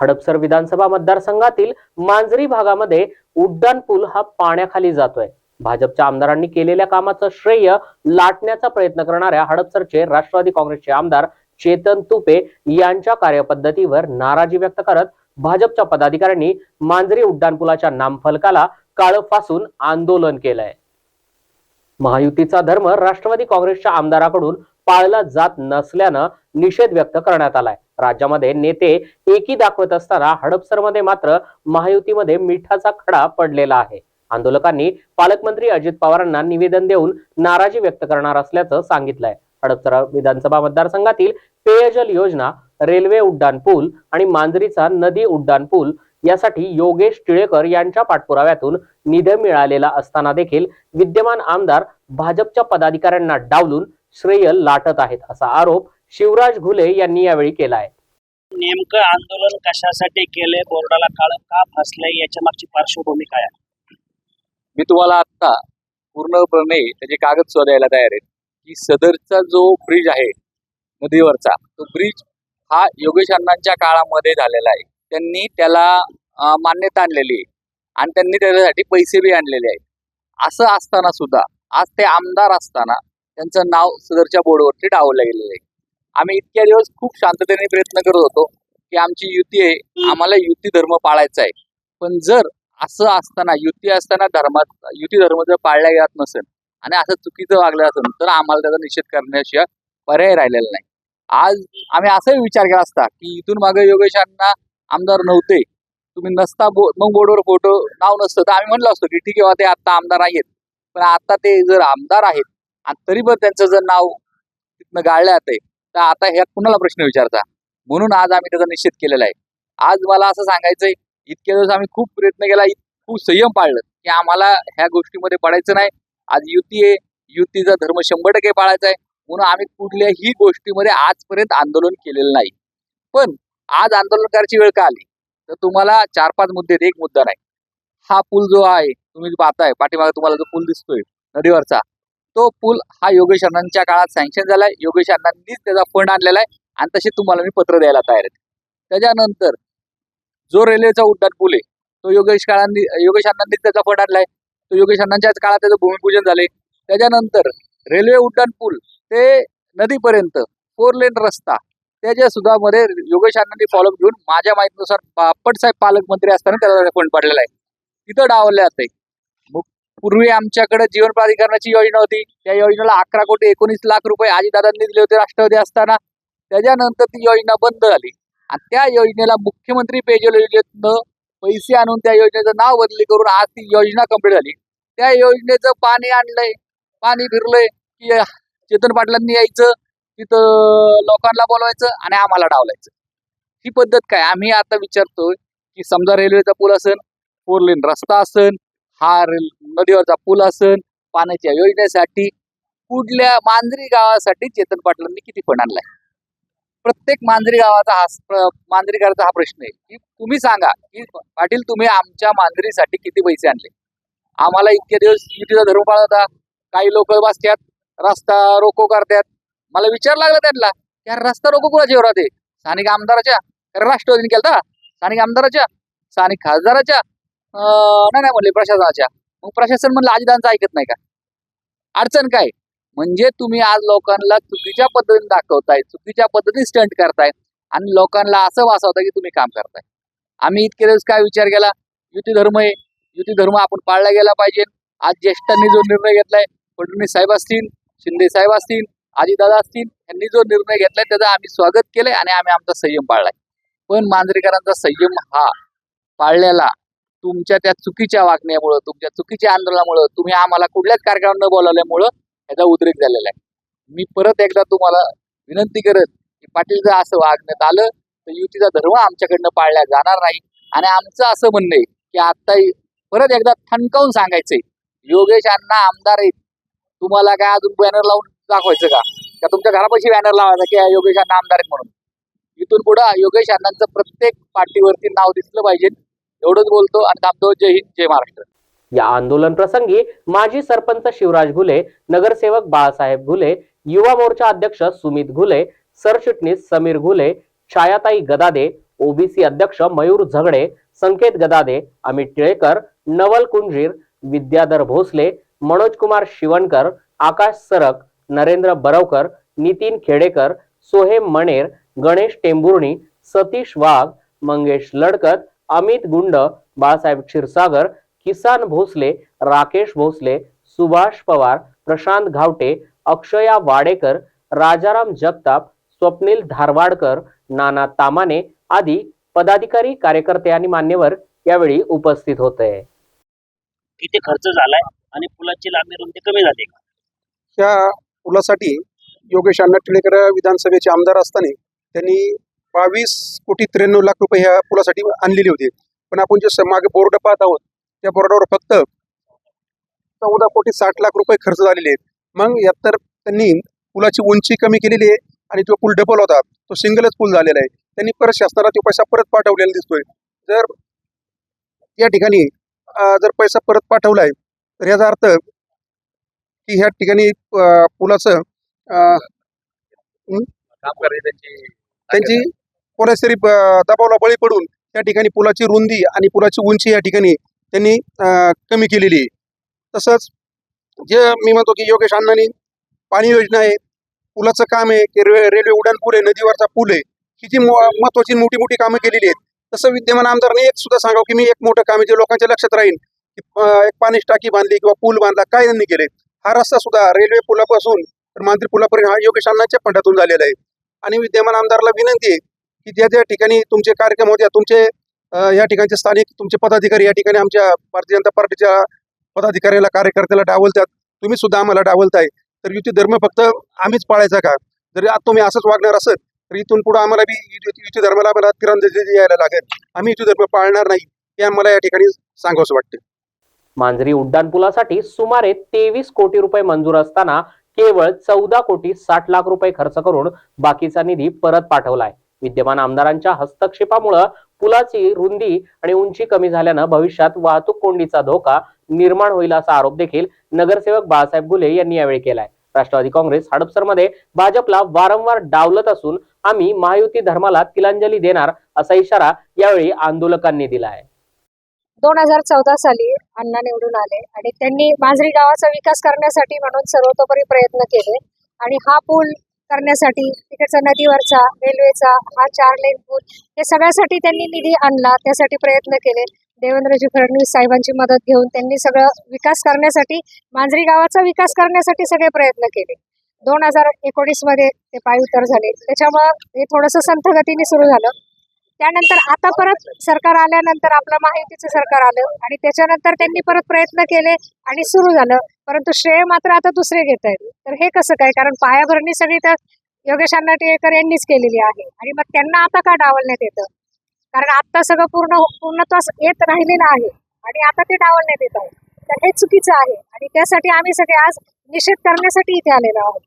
हडपसर विधानसभा मतदारसंघातील मांजरी भागामध्ये उड्डाण पूल हा पाण्याखाली जातोय. भाजपच्या आमदारांनी केलेल्या कामाचं श्रेय लाटण्याचा प्रयत्न करणाऱ्या हडपसरचे राष्ट्रवादी काँग्रेसचे आमदार चेतन तुपे यांच्या कार्यपद्धतीवर नाराजी व्यक्त करत भाजपच्या पदाधिकाऱ्यांनी मांजरी उड्डाणपुलाच्या नामफलकाला काळं फासून आंदोलन केलंय. महायुतीचा धर्म राष्ट्रवादी काँग्रेसच्या आमदाराकडून पाळला जात नसल्यानं निषेध व्यक्त करण्यात आलाय. राज्यामध्ये नेते एकी दाखवत असताना हडपसरमध्ये मात्र महायुतीमध्ये मिठाचा खडा पडलेला आहे. आंदोलकांनी पालकमंत्री अजित पवारांना निवेदन देऊन नाराजी व्यक्त करणार असल्याचं सांगितलंय. हडपसर विधानसभा मतदारसंघातील पेयजल योजना रेल्वे उड्डाण पूल आणि मांजरीचा नदी उड्डाण पूल यासाठी योगेश टिळेकर यांच्या पाठपुराव्यातून निधी मिळालेला असताना देखील विद्यमान आमदार भाजपच्या पदाधिकाऱ्यांना डावलून श्रेय लाटत आहेत असा आरोप शिवराज घुले यांनी यावेळी केलाय. नेमकं आंदोलन कशासाठी केलंय? बोर्डाला काळ का फासलंय? याच्या मागची पार्श्वभूमी काय आहे? मी तुम्हाला आता पूर्णपणे त्याचे कागद द्यायला तयार आहेत की सदरचा जो ब्रिज आहे नदीवरचा तो ब्रिज हा योगेश अण्णांच्या काळामध्ये झालेला आहे. त्यांनी त्याला मान्यता आणलेली आहे आणि त्यांनी त्याच्यासाठी पैसे बी आणलेले आहेत. असं असताना सुद्धा आज ते आमदार असताना त्यांचं नाव सदरच्या बोर्डवरती डावलं गेलेलं आहे. आम्ही इतक्या दिवस खूप शांततेने प्रयत्न करत होतो की आमची युती आहे आम्हाला युती धर्म पाळायचा आहे. पण जर असं असताना युती असताना धर्मात युती धर्म जर पाळल्या जात नसेल आणि असं चुकीचं वागलं असेल तर आम्हाला त्याचा निषेध करण्याशिवाय पर्याय राहिलेला नाही. आज आम्ही असाही विचार केला असता की इथून मागे योगेशांना आमदार नव्हते तुम्ही नसता बो मग बोर्डवर फोटो नाव नसतं. तर आम्ही म्हणलं असतो की ठीक आहे ते आता आमदार आहेत. पण आता ते जर आमदार आहेत आणि तरी पण त्यांचं जर नाव तिथनं गाळलं जातंय तर आता ह्या कुणाला प्रश्न विचारता? म्हणून आज आम्ही त्याचा निषेध केलेला आहे. आज मला असं सांगायचंय इतके दिवस आम्ही खूप प्रयत्न केला इत- खूप संयम पाळलं की आम्हाला ह्या गोष्टीमध्ये पडायचं नाही. आज युती आहे युतीचा धर्म शंभर टक्के पाळायचा आहे म्हणून आम्ही कुठल्याही गोष्टीमध्ये आजपर्यंत आंदोलन केलेलं नाही. पण आज आंदोलन करायची वेळ का आली? तर तुम्हाला चार पाच मुद्दे एक मुद्दा नाही. हा पूल जो आहे तुम्ही पाहताय पाठीमागे तुम्हाला जो पूल दिसतोय नदीवरचा तो पूल हा योगेश अण्णांच्या काळात सँक्शन झालाय. योगेश अण्णांनीच त्याचा फंड आणलेला आहे आणि तसे तुम्हाला मी पत्र द्यायला तयार आहे. त्याच्यानंतर जो रेल्वेचा उड्डाण पूल आहे तो योगेश काळांनी योगेश अण्णांनीच त्याचा फंड आणलाय. तो योगेश अण्णांच्याच काळात त्याचं भूमिपूजन झाले त्याच्यानंतर रेल्वे उड्डाण पूल ते नदीपर्यंत फोर लेन रस्ता त्याच्या सुद्धा मध्ये योगेश अण्णांनी फॉलोअप घेऊन माझ्या माहितीनुसार बापट साहेब पालकमंत्री असताना त्याला फंड पडलेला आहे. तिथं डावलं जाते पूर्वी आमच्याकडे जीवन प्राधिकरणाची योजना होती. त्या योजनेला अकरा कोटी एकोणीस लाख रुपये आजीदादांनी दिले होते राष्ट्रवादी असताना. त्याच्यानंतर ती योजना बंद झाली. आणि त्या योजनेला मुख्यमंत्री पेयजल योजनेतनं पैसे आणून त्या योजनेचं नाव बदली करून आज ती योजना कंप्लीट झाली. त्या योजनेचं पाणी आणलंय. पाणी फिरलंय की चेतन पाटलांनी यायचं. तिथं लोकांना बोलवायचं आणि आम्हाला डावलायचं. ही पद्धत काय? आम्ही आता विचारतोय की समजा रेल्वेचा पूल असेल फोर लेन रस्ता असेल हा नदीवरचा पूल असेल पाण्याच्या योजनेसाठी कुठल्या मांजरी गावासाठी चेतन पाटलांनी किती फंड आणलाय? प्रत्येक मांजरी गावाचा हा प्र- हा प्रश्न आहे की तुम्ही सांगा की पाटील तुम्ही आमच्या मांजरीसाठी किती पैसे आणले? आम्हाला इतके दिवस युतीचा धर्म पाळवता काही लोक बसतात रस्ता रोको करतात मला विचार लागला त्यांना की यार रस्ता रोको कुणाच्या जोरात आहे? स्थानिक आमदाराच्या राष्ट्रवादीने केलता. स्थानिक आमदाराच्या स्थानिक खासदाराच्या नाही नाही म्हणले प्रशासनाच्या. मग प्रशासन म्हणलं आजीदांचं ऐकत नाही का? अडचण काय? म्हणजे तुम्ही आज लोकांना चुकीच्या पद्धतीने दाखवताय चुकीच्या पद्धतीने स्टंट करताय आणि लोकांना असं वाचवताय की तुम्ही काम करताय. आम्ही इतके दिवस काय विचार केला? युती धर्म आहे. युती धर्म आपण पाळला गेला पाहिजे. आज ज्येष्ठांनी जो निर्णय घेतलाय फडणवीस साहेब असतील शिंदे साहेब असतील आजीदादा असतील यांनी जो निर्णय घेतलाय त्याचा आम्ही स्वागत केलंय आणि आम्ही आमचा संयम पाळलाय. पण मांजरेकरांचा संयम हा पाळलेला तुमच्या त्या चुकीच्या वागण्यामुळं तुमच्या चुकीच्या आंदोलनामुळं तुम्ही आम्हाला कुठल्याच कार्यक्रमात न बोलावल्यामुळं याचा उद्रेक झालेला आहे. मी परत एकदा तुम्हाला विनंती करत की पाटील जर असं वागण्यात आलं तर युतीचा धर्म आमच्याकडनं पाळला जाणार नाही. आणि आमचं असं म्हणणं आहे की आता परत एकदा थणकावून सांगायचंय योगेश अण्णा आमदार आहेत तुम्हाला काय अजून बॅनर लावून दाखवायचं का? का तुमच्या घरापाशी बॅनर लावायचा की योगेश अण्णा आमदार आहेत म्हणून? इथून पुढं योगेश अण्णांचं प्रत्येक पार्टीवरती नाव दिसलं पाहिजे. एवढंच बोलतो आणि थांबतो. जय हिंद जय महाराष्ट्र. या आंदोलन प्रसंगी माजी सरपंच शिवराज घुले नगरसेवक बाळासाहेब घुले युवा मोर्चा अध्यक्ष सुमित घुले सरचिटणीस समीर घुले छायाताई गदादे ओबीसी अध्यक्ष मयूर झगडे संकेत गदादे अमित टिळेकर नवल कुंजीर विद्याधर भोसले मनोज कुमार शिवणकर आकाश सरक नरेंद्र बरवकर नितीन खेडेकर सोहेम मणेर गणेश टेंभुर्णी सतीश वाघ मंगेश लडकत अमित गुंड बाळासाहेब क्षीरसागर किसान भोसले राकेश भोसले सुभाष पवार प्रशांत घावटे अक्षया वाडेकर राजाराम जगताप स्वप्नील धारवाडकर नाना तामाने आदी पदाधिकारी कार्यकर्ते आणि मान्यवर यावेळी उपस्थित होते. किती खर्च झालाय आणि पुलाची लांबी रुंदी कमी झाली का? त्या पुलासाठी योगेश अण्णा टिळेकर विधानसभेचे आमदार असताना त्यांनी बावीस कोटी त्र्याण्णव लाख रुपये ह्या पुलासाठी आणलेले होते. पण आपण जे मागे बोर्ड पाहत आहोत त्या बोर्डावर फक्त चौदा कोटी साठ लाख रुपये खर्च झालेले आहेत. मग यात तर त्यांनी पुलाची उंची कमी केलेली आहे आणि जो पूल डबल होता तो सिंगलच पूल झालेला आहे. त्यांनी परत शासनाला तो पैसा परत पाठवलेला दिसतोय. जर या ठिकाणी जर पैसा परत पाठवलाय तर याचा अर्थ की ह्या ठिकाणी पुलाचं त्यांची कोणाशरी दबावला बळी पडून त्या ठिकाणी पुलाची रुंदी आणि पुलाची उंची या ठिकाणी त्यांनी कमी केलेली आहे. तसंच जे मी म्हणतो की योगेश अण्णांनी पाणी योजना आहे पुलाचं काम आहे की रे रेल्वे उड्डाण पूल आहे नदीवरचा पूल आहे ही जी महत्वाची मोठी मोठी कामं केलेली आहेत तसं विद्यमान आमदारांनी एक सुद्धा सांगावं की मी एक मोठं काम आहे जे लोकांच्या लक्षात राहील की एक पाणी टाकी बांधली किंवा पूल बांधला काय त्यांनी केले? हा रस्ता सुद्धा रेल्वे पुलापासून तर मांत्री पुलापर्यंत हा योगेश अण्णांच्या फंडातून झालेला आहे. आणि विद्यमान आमदाराला विनंती आहे की ज्या ज्या ठिकाणी तुमचे कार्यक्रम होते तुमचे या ठिकाणचे स्थानिक तुमचे पदाधिकारी या ठिकाणी आमच्या भारतीय जनता पार्टीच्या पदाधिकाऱ्याला कार्यकर्त्याला डावलतात. तुम्ही सुद्धा आम्हाला डावलताय. तर युती धर्म फक्त आम्हीच पाळायचा का? जरी आज तुम्ही असंच वागणार असेल तर इथून पुढे आम्हाला बी युती युती धर्माला आम्हाला तिरंदाजी यायला लागेल. आम्ही युती धर्म पाळणार नाही हे आम्हाला या ठिकाणी सांगावंसं वाटतं मांजरी उड्डाणपुलासाठी सुमारे तेवीस कोटी रुपये मंजूर असताना केवळ चौदा कोटी साठ लाख रुपये खर्च करून बाकीचा निधी परत पाठवलाय. विद्यमान आमदारांच्या हस्तक्षेपामुळं पुलाची रुंदी आणि उंची कमी झाल्यानं भविष्यात वाहतूक कोंडीचा धोका निर्माण होईल असा आरोप देखील नगरसेवक बाळासाहेब गुले यांनी यावेळी केलाय. राष्ट्रवादी काँग्रेस हडपसरमध्ये भाजपला वारंवार डावलत असून आम्ही महायुती धर्माला तिलांजली देणार असा इशारा यावेळी आंदोलकांनी दिला आहे दोन हजार चौदा साली अण्णा निवडून आले आणि त्यांनी मांजरी गावाचा विकास करण्यासाठी म्हणून सर्वतोपरी प्रयत्न केले आणि हा पूल करण्यासाठी तिकडचा नदीवरचा रेल्वेचा हा चार लेन पूल हे सगळ्यासाठी त्यांनी निधी आणला त्यासाठी प्रयत्न केले. देवेंद्रजी फडणवीस साहेबांची मदत घेऊन त्यांनी सगळं विकास करण्यासाठी मांजरी गावाचा विकास करण्यासाठी सगळे प्रयत्न केले. दोन हजार एकोणीसमध्ये ते पायउतार झाले. त्याच्यामुळं हे थोडंसं संथ गतीने सुरू झालं. त्यानंतर आता परत सरकार आल्यानंतर आपलं महायुतीचं सरकार आलं आणि त्याच्यानंतर त्यांनी परत प्रयत्न केले आणि सुरू झालं. परंतु श्रेय मात्र आता दुसरे घेत आहेत. तर हे कसं काय? कारण पायाभरणी सगळी तर योगेश अण्णा टिळेकर यांनीच केलेली आहे. आणि मग त्यांना आता का डावलण्यात येतं? कारण आता सगळं पूर्ण पूर्णत्वास येत राहिलेलं आहे. आणि आता ते डावलण्यात येत आहे. तर हे चुकीचं आहे. आणि त्यासाठी आम्ही सगळे आज निषेध करण्यासाठी इथे आलेलो आहोत.